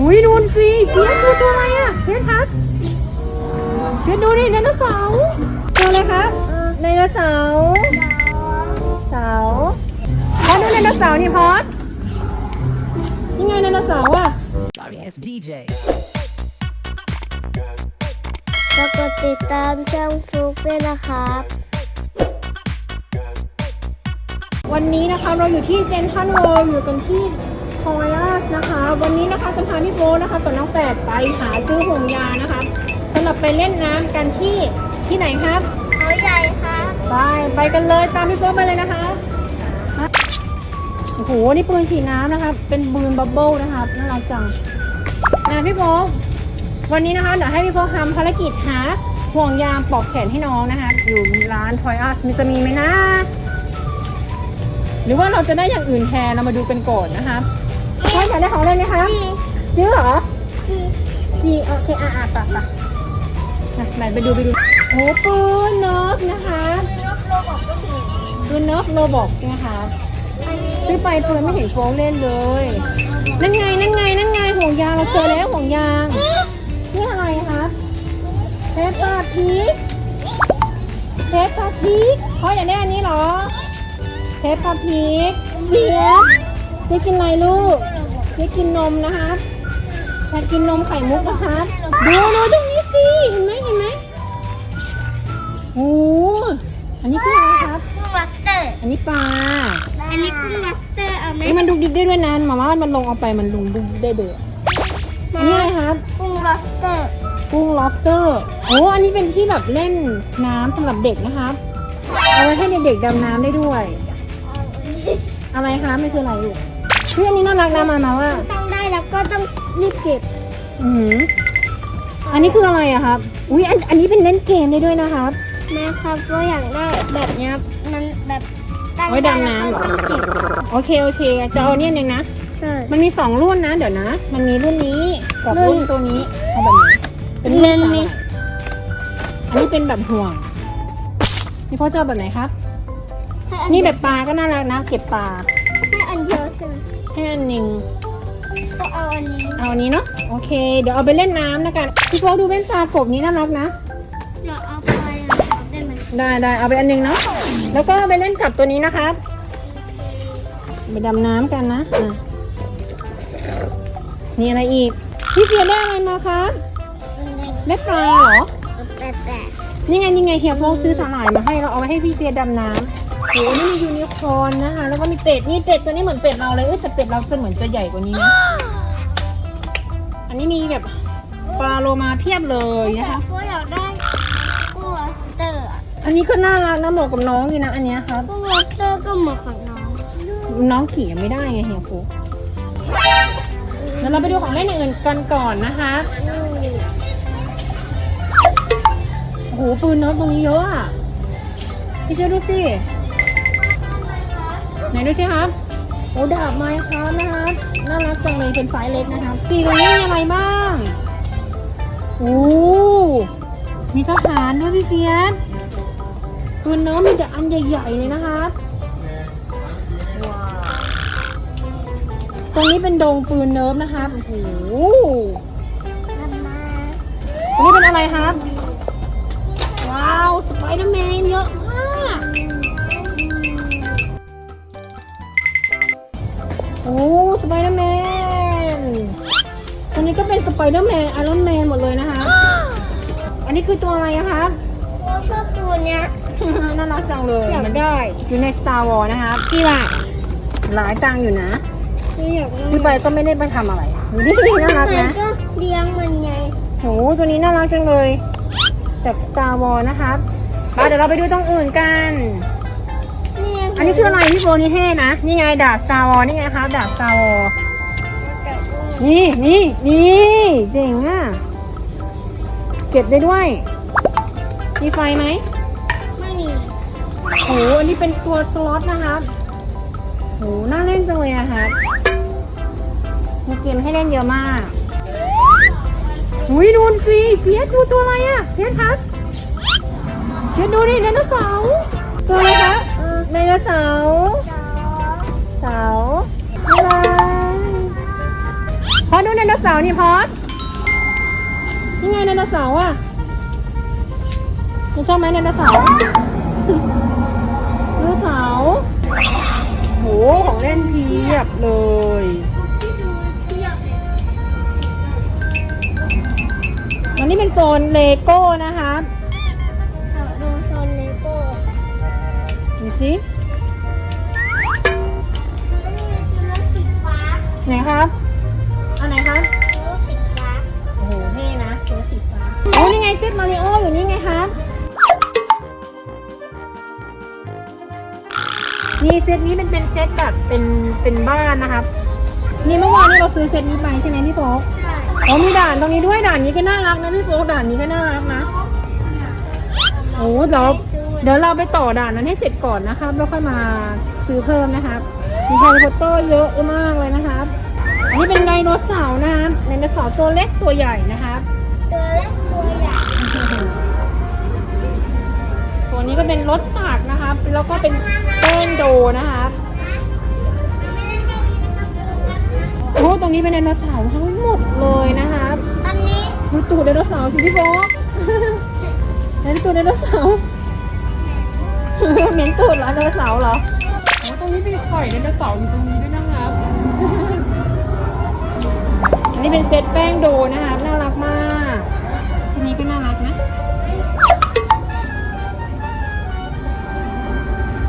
อุ้ยดูสิเฟียสดูตัวอะไรอะเฟียสครับเฟียสดูดิไดโนเสาร์ตัวอะไรครับไดโนเสาร์เสาร์พอดดูไดโนเสาร์นี่พอดนี่ไงไดโนเสาร์อะ Sorry ass DJ. แล้วกดติดตามช่องฟลุกด้วยนะครับ วันนี้นะคะเราอยู่ที่เซนทรัลเวิลด์อยู่กันที่ คอยัสนะคะ วันนี้นะคะจะพาพี่โบทนะคะกับน้องแฝดไปหาซื้อห่วงยางนะคะสำหรับไปเล่นน้ำกันที่ที่ไหนครับเขาใหญ่ครับไปไปกันเลยตามพี่โป๊ไปเลยนะคะฮะโอ้โหนี่ปืนฉีดน้ำนะครับเป็นปืนบับเบิ้ลนะครับน่ารักจังนะพี่โป๊วันนี้นะคะเดี๋ยวให้พี่โป๊ทำภารกิจหาห่วงยางปลอกแขนให้น้องนะคะ อยู่ร้านทอยอัสมีจะมีไหมนะ หรือว่าเราจะได้อย่างอื่นแทนเรามาดูกันก่อนนะคะ พ่ออยากได้ของเล่นไหมคะจีจริงเหรอจีจีโอเคอะอะตัดตัดไหนไปดูไปดูโอ้ปืนเนิร์ฟนะคะนกโลบอกก็ถึงปืนเนิร์ฟโรบอกนะคะอันนี้ซื้อไปปืนไม่เห็นโฟงเล่นเลย นั่นไงนั่นไงนั่นไงห่วงยางเราเจอแล้วห่วงยางนี่อะไรคะเทปปาพีกเทปปาพีกเขาอยากได้อันนี้เหรอเทปปาพีกเบีย ร์จะกินอะไรลูกจะกินนมนะคะจะกินนมไข่มุกนะคะดูดูตรงนี้สิเห็นไหมเห็นไหมโอ้อันนี้คืออะไรครับ กุ้งลัสเตอร์ อันนี้ปลา อันนี้กุ้งลัสเตอร์เอาไหมนี่มันดุกดิกได้ด้วยนะหมาว่ามันลงเอาไปมันลงดุกดิกได้เด้ออันนี้อะไรครับ กุ้งลัสเตอร์ กุ้ง lobster โอ้ อันนี้เป็นที่แบบเล่นน้ำสำหรับเด็กนะครับ เอาไว้ให้เด็กๆดำน้ำได้ด้วย อะไรคะไม่คืออะไรลูก เฮ้ยอันนี้น่ารักนะมามาว่าต้องได้แล้วก็ต้องรีบเก็บอือหืออันนี้คืออะไรอะครับ อุ้ยอันอันนี้เป็นเล่นเกมได้ด้วยนะครับแม่ครับก็อยากได้แบบเนี้ยมันแบบตั้งไว้ดำน้ำเหรอ แล้วก็เก็บโอเคโอเคจะเอาเนี่ยหนึ่งนะ ใช่ มันมีสองรุ่นนะเดี๋ยวนะ มันมีรุ่นนี้กับรุ่นรุ่นตัวนี้เอาแบบไหนเป็นรุ่นเล่นสาหมีร่ายอันนี้เป็นแบบห่วง นี่พ่อจะเอาแบบไหนครับให้อันี่แบบปลาก็น่ารักนะเก็บปลา ให้อันหนึ่งก็เอาอันนี้เอาอันนี้เนาะโอเค เดี๋ยวเอาไปเล่นน้ำนะกันพี่โฟกดูเป็นปลากบนี้น่ารักนะ เดี๋ยวเอาไปอะได้ไหมได้ได้เอาไปอันหนึงเนาะแล้วก็ไปเล่นกับตัวนี้นะครับไปดำน้ำกันนะอะมีอะไรอีกพี่เฟียได้อะไรมาครับได้ปลาเหรอแปะแปะนี่ไงนี่ไงเฮียโฟกซื้อสาหร่ายมาให้เราเอาไว้ให้พี่เฟียดำน้ำ โหนี่มียูนิคอร์นนะคะ แล้วก็มีเป็ด นี่เป็ดตัวนี้เหมือนเป็ดเราเลย เอ้ยแต่เป็ดเราจะเหมือนจะใหญ่กว่านี้นะ อันนี้มีแบบปลาโลมาเพียบเลยนะคะแต่ก็อยากได้กุ้งลอบสเตอร์อะอันนี้ก็น่ารักนะเหมาะกับน้องดีนะอันเนี้ยครับ กุ้งลอบสเตอร์ก็เหมาะกับน้องน้องขี่ยังไม่ได้ไงเฮียโฟกแล้วเราไปดูของเล่นอย่างอื่นกันก่อนนะคะ โอ้โหปืนเนิร์ฟตรงนี้เยอะอะพี่เชื่อดูสิ ไหนดูสิครับโอ้ดาบไม้ครับนะครับน่ารักจังเลยเป็นไซส์เล็กนะครับปีตรงนี้มีอะไรบ้างโอ้มีทหารด้วยพี่เฟียสปืนเนิร์ฟมีแต่อันใหญ่ๆเลยนะครับว้าวตรงนี้เป็นดงปืนเนิร์ฟนะครับโอ้โหตรงนี้เป็นอะไรครับ ว้าว สไปเดอร์แมนเยอะ โอ้สไปเดอร์แมนตรงนี้ก็เป็นสไปเดอร์แมนไอรอนแมนหมดเลยนะคะ อันนี้คือตัวอะไรอะครับเราชอบตัวเนี้ย น่ารักจังเลยอยากมันได้ อยู่ใน Star Wars นะคะพี่ละหลายตังค์อยู่นะไม่อยากได้พี่ไปก็ไม่ได้ไปทำอะไรดูดิน่ารักมันะนก็เลี้ยงมันไง โหตัวนี้น่ารักจังเลยแบบ Star Wars นะครับไปเดี๋ยวเราไปดูตรงอื่นกันนี่ไง อันนี้คืออะไรพี่โบนี่เท่นะ นี่ไงดาบ Star Wars นี่ไงครับดาบ Star Wars นี่นี่นี่เจ๋งอะ เก็บได้ด้วย มีไฟไหมไม่มีโหอันนี้เป็นตัวสล็อตนะครับโหน่าเล่นจังเลยอะครับมีเกมให้เล่นเยอะมากอุ้ยดูสิเฟียสดูตัวอะไรอะเฟียสครับเฟียสดูดิไดโนเสาร์ตัวอะไรคะ ไดโนเสาร์เสาร์บ๊ายบายพอดูไดโนเสาร์นี่พอดนี่ไงไดโนเสาร์อะคุณชอบไหมไดโนเสาร์ไดโนเสาร์โหของเล่นเพียบเลยอันนี้เป็นโซนเลโก้นะคะ สิแล้วนี่คือรถสีฟ้าไหนครับอันไหนครับรถสีฟ้าโอ้โหเท่นะเสื้อสีฟ้าโอ้นี่ไงเซตมาริโออยู่นี่ไงครับนี่เซตนี้มันเป็นเซตแบบเป็นเป็นบ้านนะครับ นี่เมื่อวานนี้เราซื้อเซตนี้ไปใช่ไหมพี่โฟกใช่อ๋อมีด่านตรงนี้ด้วยด่านนี้ก็น่ารักนะพี่โฟกด่านนี้ก็น่ารักนะโอ้เดี๋ยว เดี๋ยวเราไปต่อด่านนั้นให้เสร็จก่อนนะครับแล้วค่อยมาซื้อเพิ่มนะครับมีแฮร์รี่พอตเตอร์เยอะมากเลยนะครับ อันนี้เป็นไดโนเสาร์นะครับไดโนเสาร์ตัวเล็กตัวใหญ่นะครับตัวเล็กตัวใหญ่ส่วนนี้ก็เป็นรถตักนะครับ แล้วก็เป็นแป้งโดนะครับโอ้ตรงนี้เป็นไดโนเสาร์ทั้งหมดเลยนะครับอันนี้ดูตูดไดโนเสาร์สิพี่โฟกเห็นตูดไดโนเสาร์ เหม็นตูดเหรอไดโนเสาร์เหรอโอ้ตรงนี้เป็นข่อยไดโนเสาร์อยู่ตรงนี้ด้วยนะครับ อันนี้เป็นเซตแป้งโดนะครับ น่า